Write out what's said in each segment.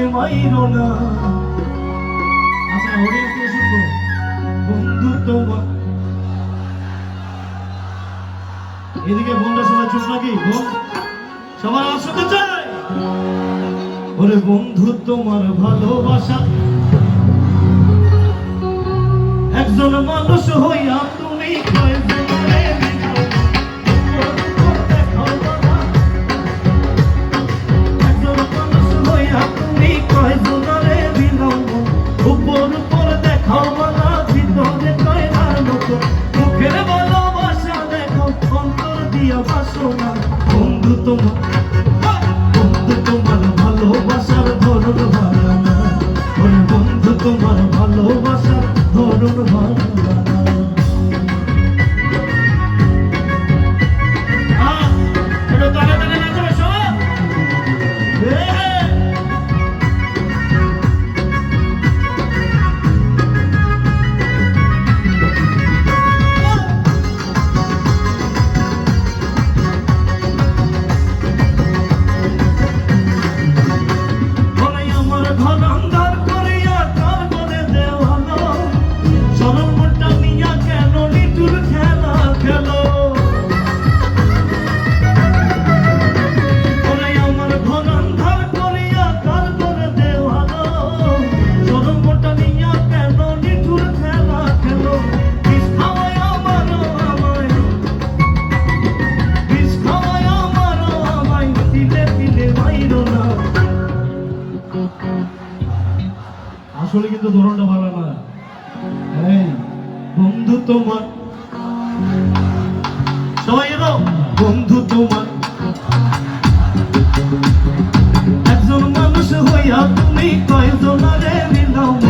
আমাকে মাইরো না। আচ্ছা ওরে কে শুনব বন্ধু তোমার। এদিকে বোনটা শোনা চুপ নাকি? বোন সবার আসতে চাই। ওরে বন্ধু তোমার ভালোবাসা। একজন মানুষ হইয়া তুমি 너무 আসলে কিন্তু ধরনটা ভালো না। হ্যাঁ, বন্ধু তোমার। সবাই এলো বন্ধু তোমার। একজন মানুষ হইয়া তুমি কয়জন রে মিলাও?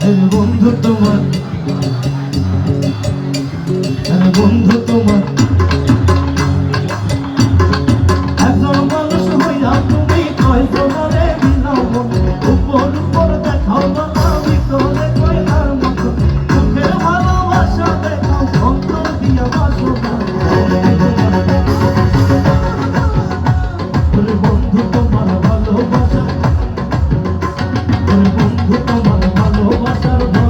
হ্যাঁ বন্ধু তোমার। হ্যাঁ বন্ধু তোমার। একজন মানুষ হইয়া তুমি কয়জনরে মিলাব উপর উপর দেখাও না ভিতরে কয়লার মতো। চোখের ভালোবাসা দেখাও, অন্তর দিয়া বাসো না। ভূত ভালোবাসার